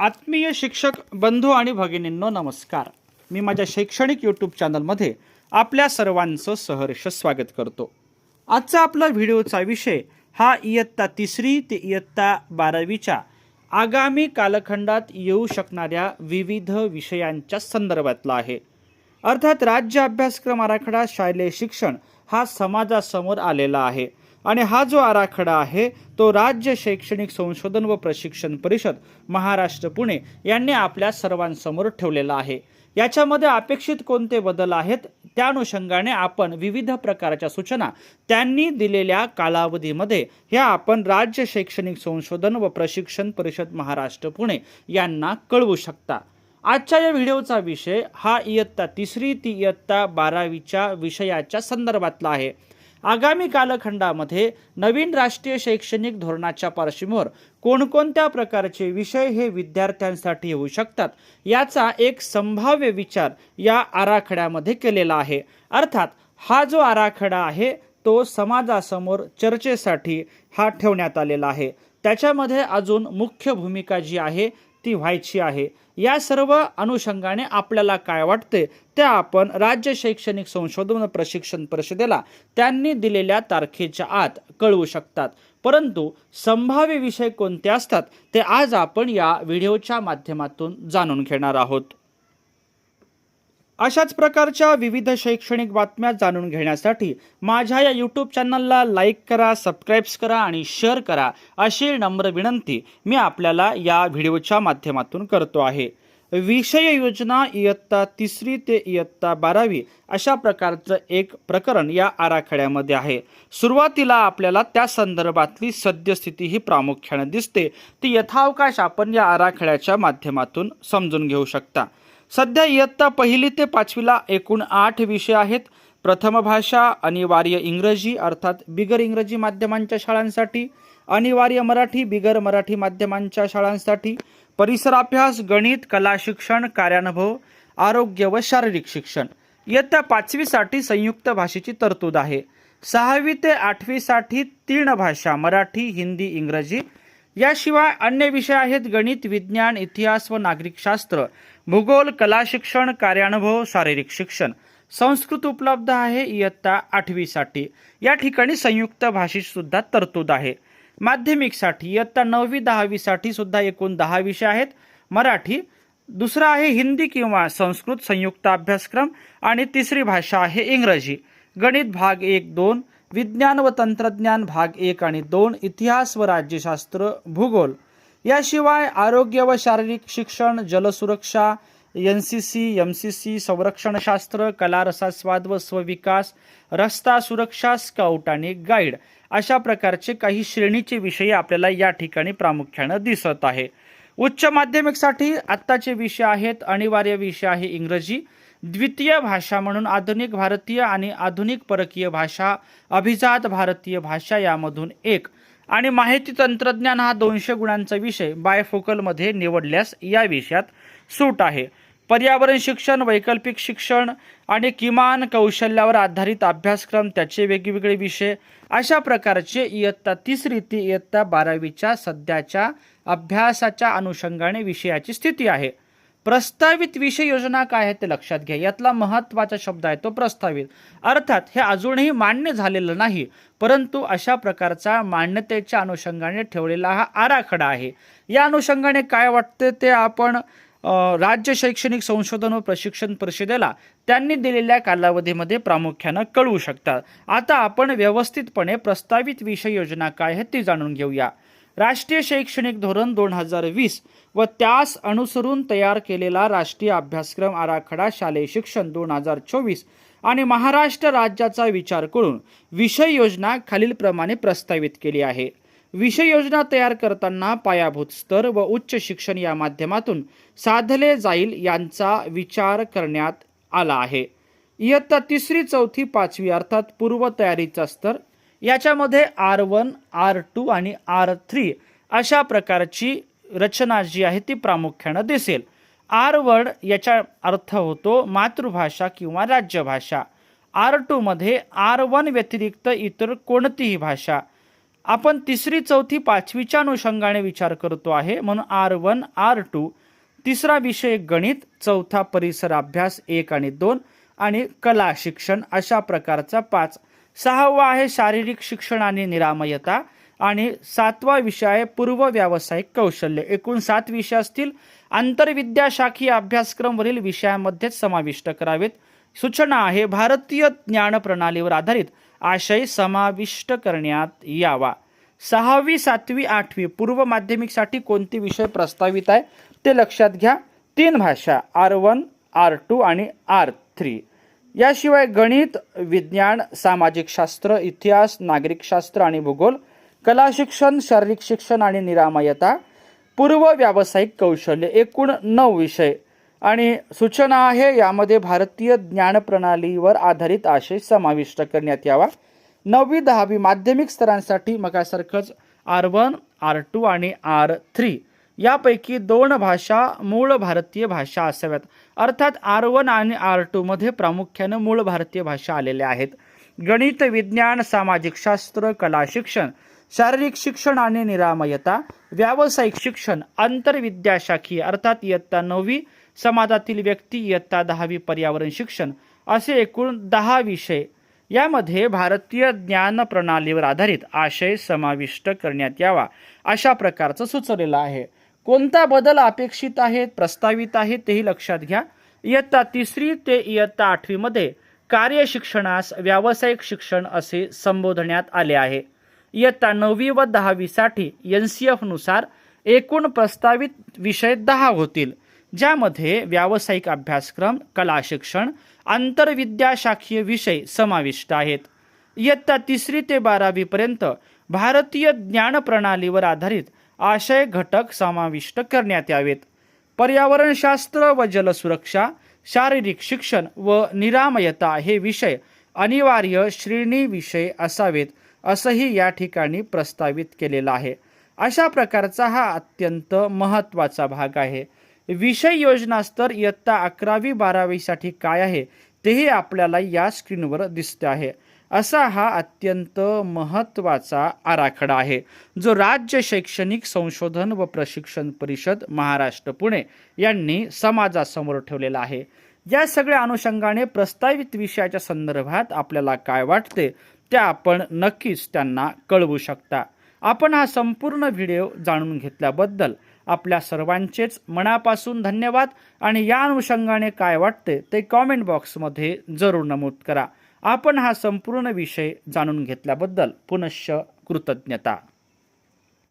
आत्मीय शिक्षक बंधू आणि भगिनींनो नमस्कार. मी माझ्या शैक्षणिक यूट्यूब चॅनलमध्ये आपल्या सर्वांचं सहर्ष स्वागत करतो. आजचा आपला व्हिडिओचा विषय हा इयत्ता तिसरी ते इयत्ता बारावीच्या आगामी कालखंडात येऊ शकणाऱ्या विविध विषयांच्या संदर्भातला आहे. अर्थात राज्य अभ्यासक्रम आराखडा शालेय शिक्षण हा समाजासमोर आलेला आहे. आणि हा जो आराखडा आहे तो राज्य शैक्षणिक संशोधन व प्रशिक्षण परिषद महाराष्ट्र पुणे यांनी आपल्या सर्वांसमोर ठेवलेला आहे. याच्यामध्ये अपेक्षित कोणते बदल आहेत त्या अनुषंगाने आपण विविध प्रकारच्या सूचना त्यांनी दिलेल्या कालावधीमध्ये ह्या आपण राज्य शैक्षणिक संशोधन व प्रशिक्षण परिषद महाराष्ट्र पुणे यांना कळवू शकता. आजच्या या व्हिडिओचा विषय हा इयत्ता तिसरी ती इयत्ता बारावीच्या विषयाच्या संदर्भातला आहे. आगामी कालखंडामध्ये नवीन राष्ट्रीय शैक्षणिक धोरणाच्या पार्श्वभूमीवर कोणकोणत्या प्रकारचे विषय हे विद्यार्थ्यांसाठी होऊ शकतात याचा एक संभाव्य विचार या आराखड्यामध्ये केलेला आहे. अर्थात हा जो आराखडा आहे तो समाजासमोर चर्चेसाठी हा ठेवण्यात आलेला आहे. त्याच्यामध्ये अजून मुख्य भूमिका जी आहे ती व्हायची आहे. या सर्व अनुषंगाने आपल्याला काय वाटते ते आपण राज्य शैक्षणिक संशोधन प्रशिक्षण परिषदेला त्यांनी दिलेल्या तारखेच्या आत कळवू शकतात. परंतु संभाव्य विषय कोणते असतात? ते आज आपण या व्हिडिओच्या माध्यमातून जाणून घेणार आहोत. अशाच प्रकारच्या विविध शैक्षणिक बातम्या जाणून घेण्यासाठी माझ्या या यूट्यूब चॅनलला लाईक करा सबस्क्राईब्स करा आणि शेअर करा अशी नम्र विनंती मी आपल्याला या व्हिडिओच्या माध्यमातून करतो आहे. विषय योजना इयत्ता तिसरी ते इयत्ता बारावी अशा प्रकारचं एक प्रकरण या आराखड्यामध्ये आहे. सुरुवातीला आपल्याला त्या संदर्भातली सद्यस्थिती ही प्रामुख्याने दिसते. ती यथावकाश आपण या आराखड्याच्या माध्यमातून समजून घेऊ शकता. सध्या इयत्ता पहिली ते पाचवीला एकूण आठ विषय आहेत. प्रथम भाषा अनिवार्य इंग्रजी अर्थात बिगर इंग्रजी माध्यमांच्या शाळांसाठी अनिवार्य मराठी बिगर मराठी माध्यमांच्या शाळांसाठी परिसराभ्यास गणित कला शिक्षण कार्यानुभव आरोग्य व शारीरिक शिक्षण. इयत्ता पाचवीसाठी संयुक्त भाषेची तरतूद आहे. सहावी ते आठवीसाठी तीन भाषा मराठी हिंदी इंग्रजी. याशिवाय अन्य विषय आहेत गणित विज्ञान इतिहास व नागरिकशास्त्र. भूगोल कला शिक्षण कार्यानुभव शारीरिक शिक्षण संस्कृत उपलब्ध आहे. इयत्ता आठवीसाठी. या ठिकाणी संयुक्त भाषेची सुद्धा तरतूद आहे. माध्यमिकसाठी इयत्ता नववी दहावीसाठी सुद्धा एकूण दहा विषय आहेत. मराठी दुसरा आहे हिंदी किंवा संस्कृत संयुक्त अभ्यासक्रम आणि तिसरी भाषा आहे इंग्रजी. गणित भाग एक दोन विज्ञान व तंत्रज्ञान भाग एक आणि दोन इतिहास व राज्यशास्त्र भूगोल. याशिवाय आरोग्य व शारीरिक शिक्षण जलसुरक्षा N C C M C C संरक्षणशास्त्र कला रसास्वाद व स्वविकास रस्ता सुरक्षा स्काउट आणि गाईड अशा प्रकारचे काही श्रेणीचे विषय आपल्याला या ठिकाणी प्रामुख्यानं दिसत आहे. उच्च माध्यमिकसाठी आत्ताचे विषय आहेत अनिवार्य विषय आहे इंग्रजी. द्वितीय भाषा म्हणून आधुनिक भारतीय आणि आधुनिक परकीय भाषा अभिजात भारतीय भाषा यामधून एक. आणि माहिती तंत्रज्ञान हा दोनशे गुणांचा विषय बायफोकलमध्ये निवडल्यास या विषयात सूट आहे. पर्यावरण शिक्षण वैकल्पिक शिक्षण आणि किमान कौशल्यावर आधारित अभ्यासक्रम त्याचे वेगवेगळे विषय. अशा प्रकारचे इयत्ता तिसरी ती इयत्ता बारावीच्या सध्याच्या अभ्यासाच्या अनुषंगाने विषयाची स्थिती आहे. प्रस्तावित विषय योजना काय आहे ते लक्षात घ्या. यातला महत्त्वाचा शब्द आहे तो प्रस्तावित. अर्थात हे अजूनही मान्य झालेलं नाही परंतु अशा प्रकारचा मान्यतेच्या अनुषंगाने ठेवलेला हा आराखडा आहे. या अनुषंगाने काय वाटते ते आपण राज्य शैक्षणिक संशोधन व प्रशिक्षण परिषदेला त्यांनी दिलेल्या कालावधीमध्ये प्रामुख्यानं कळवू शकतात. आता आपण व्यवस्थितपणे प्रस्तावित विषय योजना काय आहे ती जाणून घेऊया. राष्ट्रीय शैक्षणिक धोरण दोन हजार वीस व त्यास अनुसरून तयार केलेला राष्ट्रीय अभ्यासक्रम आराखडा शालेय शिक्षण दोन हजार चोवीस आणि महाराष्ट्र राज्याचा विचार करून विषय योजना खालीलप्रमाणे प्रस्तावित केली आहे. विषय योजना तयार करताना पायाभूत स्तर व उच्च शिक्षण या माध्यमातून साधले जाईल यांचा विचार करण्यात आला आहे. इयत्ता तिसरी चौथी पाचवी अर्थात पूर्वतयारीचा स्तर याच्यामध्ये आर वन आर टू आणि आर थ्री अशा प्रकारची रचना जी आहे ती प्रामुख्यानं दिसेल. आर वन याचा अर्थ होतो मातृभाषा किंवा राज्यभाषा. आर टूमध्ये आर वन व्यतिरिक्त इतर कोणतीही भाषा. आपण तिसरी चौथी पाचवीच्या अनुषंगाने विचार करतो आहे म्हणून आर वन आर टू तिसरा विषय गणित चौथा परिसर अभ्यास एक आणि दोन आणि कला शिक्षण अशा प्रकारचा पाच सहावा आहे शारीरिक शिक्षण आणि निरामयता आणि सातवा विषय आहे पूर्व व्यावसायिक कौशल्य. एकूण सात विषय असतील आंतरविद्याशाखीय अभ्यासक्रमवरील विषयांमध्येच समाविष्ट करावेत. सूचना आहे भारतीय ज्ञान प्रणालीवर आधारित आशय समाविष्ट करण्यात यावा. सहावी सातवी आठवी पूर्व माध्यमिकसाठी कोणते विषय प्रस्तावित आहे ते लक्षात घ्या. तीन भाषा आर वन आर टू आणि आर थ्री. याशिवाय गणित विज्ञान सामाजिक शास्त्र इतिहास नागरिकशास्त्र आणि भूगोल कला शिक्षण शारीरिक शिक्षण आणि निरामयता पूर्व व्यावसायिक कौशल्य एकूण नऊ विषय. आणि सूचना आहे यामध्ये भारतीय ज्ञान प्रणालीवर आधारित आशय समाविष्ट करण्यात यावा. नववी दहावी माध्यमिक स्तरांसाठी मगासारखंच आर वन आर टू आणि आर थ्री यापैकी दोन भाषा मूळ भारतीय भाषा असाव्यात. अर्थात आर वन आणि आर टूमध्ये प्रामुख्यानं मूळ भारतीय भाषा आलेल्या आहेत. गणित विज्ञान सामाजिक शास्त्र कला शिक्षण शारीरिक शिक्षण आणि निरामयता व्यावसायिक शिक्षण आंतरविद्याशाखीय अर्थात इयत्ता नववी समाजातील व्यक्ती इयत्ता दहावी पर्यावरण शिक्षण असे एकूण दहा विषय. यामध्ये भारतीय ज्ञान प्रणालीवर आधारित आशय समाविष्ट करण्यात यावा अशा प्रकारचं सुचवलेलं आहे. कोणता बदल अपेक्षित आहेत प्रस्तावित आहे तेही लक्षात घ्या. इयत्ता तिसरी ते इयत्ता आठवीमध्ये कार्य शिक्षणास व्यावसायिक शिक्षण असे संबोधण्यात आले आहे. इयत्ता नववी व दहावीसाठी एन सी एफनुसार एकूण प्रस्तावित विषय दहा होतील ज्यामध्ये व्यावसायिक अभ्यासक्रम कला शिक्षण आंतरविद्याशाखीय विषय समाविष्ट आहेत. इयत्ता तिसरी ते बारावीपर्यंत भारतीय ज्ञान प्रणालीवर आधारित आशय घटक समाविष्ट करण्यात यावेत. पर्यावरणशास्त्र व जलसुरक्षा शारीरिक शिक्षण व निरामयता हे विषय अनिवार्य श्रेणी विषय असावेत असंही या ठिकाणी प्रस्तावित केलेलं आहे. अशा प्रकारचा हा अत्यंत महत्त्वाचा भाग आहे. विषय योजनास्तर इयत्ता अकरावी बारावीसाठी काय आहे तेही आपल्याला या स्क्रीनवर दिसते आहे. असा हा अत्यंत महत्त्वाचा आराखडा आहे जो राज्य शैक्षणिक संशोधन व प्रशिक्षण परिषद महाराष्ट्र पुणे यांनी समाजासमोर ठेवलेला आहे. या सगळ्या अनुषंगाने प्रस्तावित विषयाच्या संदर्भात आपल्याला काय वाटते ते आपण नक्कीच त्यांना कळवू शकता. आपण हा संपूर्ण व्हिडिओ जाणून घेतल्याबद्दल आपल्या सर्वांचेच मनापासून धन्यवाद आणि या अनुषंगाने काय वाटते ते कॉमेंट बॉक्समध्ये जरूर नमूद करा. आपण हा संपूर्ण विषय जाणून घेतल्याबद्दल पुनश्च कृतज्ञता.